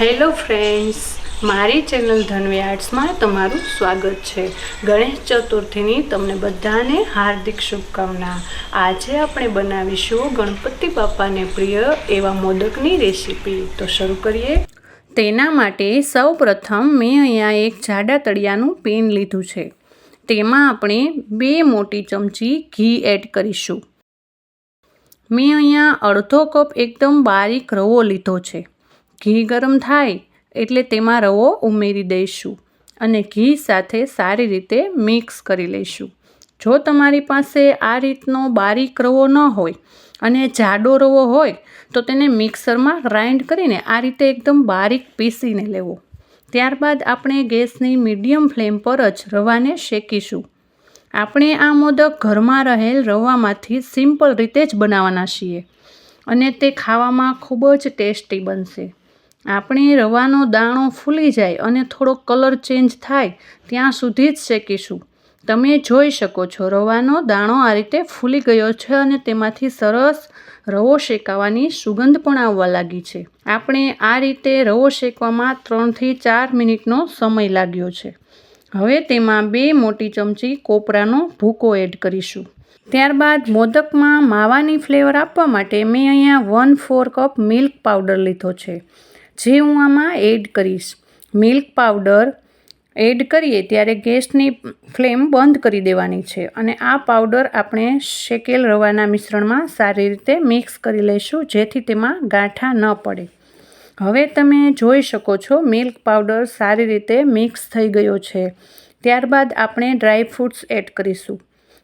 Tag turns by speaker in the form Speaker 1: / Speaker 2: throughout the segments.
Speaker 1: Hello friends, મારી channel Dhanvi આર્ટ્સમાં તમારું સ્વાગત છે. ગણેશ ચતુર્થીની તમને બધાને હાર્દિક શુભકામના. આજે આપણે બનાવીશું ગણપતિ બાપાને પ્રિય એવા મોદકની રેસીપી. તો શરૂ કરીએ. તેના માટે સૌ પ્રથમ મેં અહીંયા એક જાડા તળિયાનું પેન લીધું છે. તેમાં આપણે બે મોટી ચમચી ઘી એડ કરીશું. મેં અહીંયા અડધો કપ એકદમ બારીક રવો લીધો છે. ઘી ગરમ થાય એટલે તેમાં રવો ઉમેરી દઈશું અને ઘી સાથે સારી રીતે મિક્સ કરી લઈશું. જો તમારી પાસે આ રીતનો બારીક રવો ન હોય અને જાડો રવો હોય, તો તેને મિક્સરમાં ગ્રાઇન્ડ કરીને આ રીતે એકદમ બારીક પીસીને લેવો. ત્યારબાદ આપણે ગેસની મીડિયમ ફ્લેમ પર જ રવાને શેકીશું. આપણે આ મોદક ઘરમાં રહેલ રવામાંથી સિમ્પલ રીતે જ બનાવવાના છીએ અને તે ખાવામાં ખૂબ જ ટેસ્ટી બનશે. આપણે રવાનો દાણો ફૂલી જાય અને થોડો કલર ચેન્જ થાય, ત્યાં સુધી જ શેકીશું. તમે જોઈ શકો છો, રવાનો દાણો આ રીતે ફૂલી ગયો છે અને તેમાંથી સરસ રવો શેકાવાની સુગંધ પણ આવવા લાગી છે. આપણે આ રીતે રવો શેકવામાં ત્રણથી ચાર મિનિટનો સમય લાગ્યો છે. હવે તેમાં બે મોટી ચમચી કોપરાનો ભૂકો એડ કરીશું. ત્યારબાદ મોદકમાં માવાની ફ્લેવર આપવા માટે મેં અહીંયા one four cup milk powder લીધો છે. જે હું આમાં એડ કરીશ. મિલ્ક પાવડર એડ કરીએ ત્યારે ગેસની ફ્લેમ બંધ કરી દેવાની છે અને આ પાવડર આપણે શેકેલ રવાના મિશ્રણમાં સારી રીતે મિક્સ કરી લઈશું જેથી તેમાં ગાંઠા ન પડે. હવે તમે જોઈ શકો છો મિલ્ક પાવડર સારી રીતે મિક્સ થઈ ગયો છે. ત્યારબાદ આપણે ડ્રાય ફ્રૂટ્સ એડ કરીશું.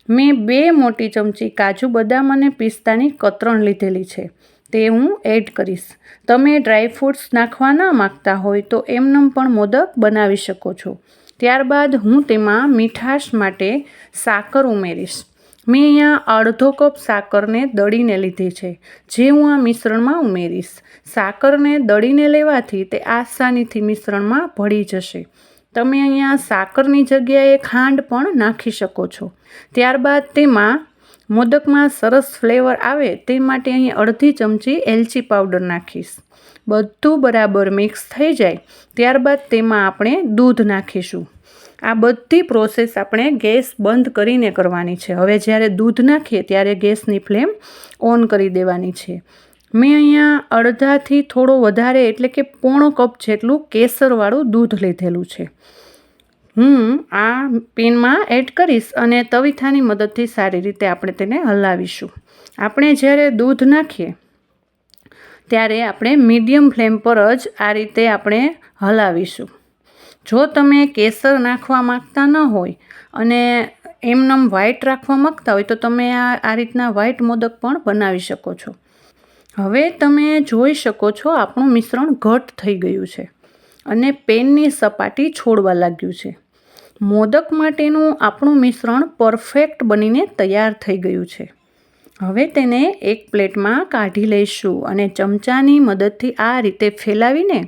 Speaker 1: મેં બે મોટી ચમચી કાજુ બદામ અને પિસ્તાની કતરણ લીધેલી છે. તે હું એડ કરીશ. તમે ડ્રાય ફ્રૂટ્સ નાખવા ના માગતા હોય તો એમનેમ પણ મોદક બનાવી શકો છો. ત્યારબાદ હું તેમાં મીઠાશ માટે સાકર ઉમેરીશ. મેં અહીંયા અડધો કપ સાકરને દળીને લીધી છે. જે હું આ મિશ્રણમાં ઉમેરીશ. સાકરને દળીને લેવાથી તે આસાનીથી મિશ્રણમાં ભળી જશે. તમે અહીંયા સાકરની જગ્યાએ ખાંડ પણ નાખી શકો છો. ત્યારબાદ તેમાં મોદકમાં સરસ ફ્લેવર આવે તે માટે અહીં અડધી ચમચી એલચી પાવડર નાખીશ. બધું બરાબર મિક્સ થઈ જાય ત્યારબાદ તેમાં આપણે દૂધ નાખીશું. આ બધી પ્રોસેસ આપણે ગેસ બંધ કરીને કરવાની છે. હવે જ્યારે દૂધ નાખીએ ત્યારે ગેસની ફ્લેમ ઓન કરી દેવાની છે. મેં અહીંયા અડધાથી થોડો વધારે એટલે કે પોણો કપ જેટલું કેસરવાળું દૂધ લીધેલું છે. હું આ પેનમાં એડ કરીશ અને તવીથાની મદદથી સારી રીતે આપણે તેને હલાવીશું. આપણે જ્યારે દૂધ નાખીએ, ત્યારે આપણે મીડિયમ ફ્લેમ પર જ આ રીતે આપણે હલાવીશું. જો તમે કેસર નાખવા માગતા ન હોય અને એમનેમ વ્હાઈટ રાખવા માગતા હોય, તો તમે આ આ રીતના વ્હાઈટ મોદક પણ બનાવી શકો છો. હવે તમે જોઈ શકો છો આપણું મિશ્રણ ઘટ થઈ ગયું છે અને પેનની સપાટી છોડવા લાગ્યું છે. મોદક માટેનું આપણું મિશ્રણ પરફેક્ટ બનીને તૈયાર થઈ ગયું છે. હવે તેને એક પ્લેટમાં કાઢી લઈશું અને ચમચાની મદદથી આ રીતે ફેલાવીને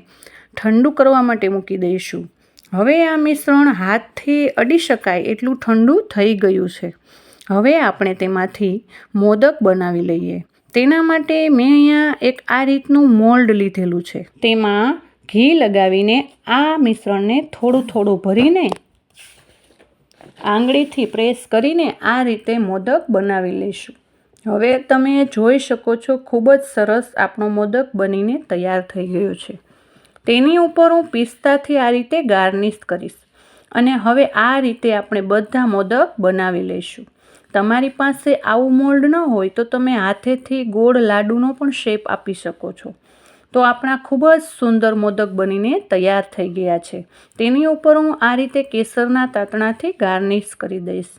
Speaker 1: ઠંડુ કરવા માટે મૂકી દઈશું. હવે આ મિશ્રણ હાથથી અડી શકાય એટલું ઠંડુ થઈ ગયું છે. હવે આપણે તેમાંથી મોદક બનાવી લઈએ. તેના માટે મેં અહીંયા એક આ રીતનું મોલ્ડ લીધેલું છે. તેમાં ઘી લગાવીને આ મિશ્રણને થોડું થોડું ભરીને આંગળીથી પ્રેસ કરીને આ રીતે મોદક બનાવી લઈશું. હવે તમે જોઈ શકો છો, ખૂબ જ સરસ આપણો મોદક બનીને તૈયાર થઈ ગયો છે. તેની ઉપર હું પિસ્તાથી આ રીતે ગાર્નિશ કરીશ અને હવે આ રીતે આપણે બધા મોદક બનાવી લઈશું. તમારી પાસે આવું મોલ્ડ ન હોય તો તમે હાથેથી ગોળ લાડુનો પણ શેપ આપી શકો છો. તો આપણા ખૂબ જ સુંદર મોદક બનીને તૈયાર થઈ ગયા છે. તેની ઉપર હું આ રીતે કેસરના તાતણાથી ગાર્નિશ કરી દઈશ.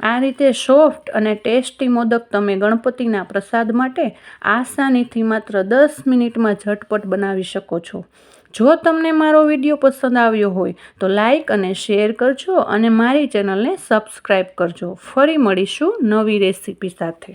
Speaker 1: આ રીતે સોફ્ટ અને ટેસ્ટી મોદક તમે ગણપતિના પ્રસાદ માટે આસાનીથી માત્ર દસ મિનિટમાં ઝટપટ બનાવી શકો છો. જો તમને મારો વીડિયો પસંદ આવ્યો હોય, તો લાઈક અને શેર કરજો અને મારી ચેનલને સબસ્ક્રાઈબ કરજો. ફરી મળીશું નવી રેસીપી સાથે.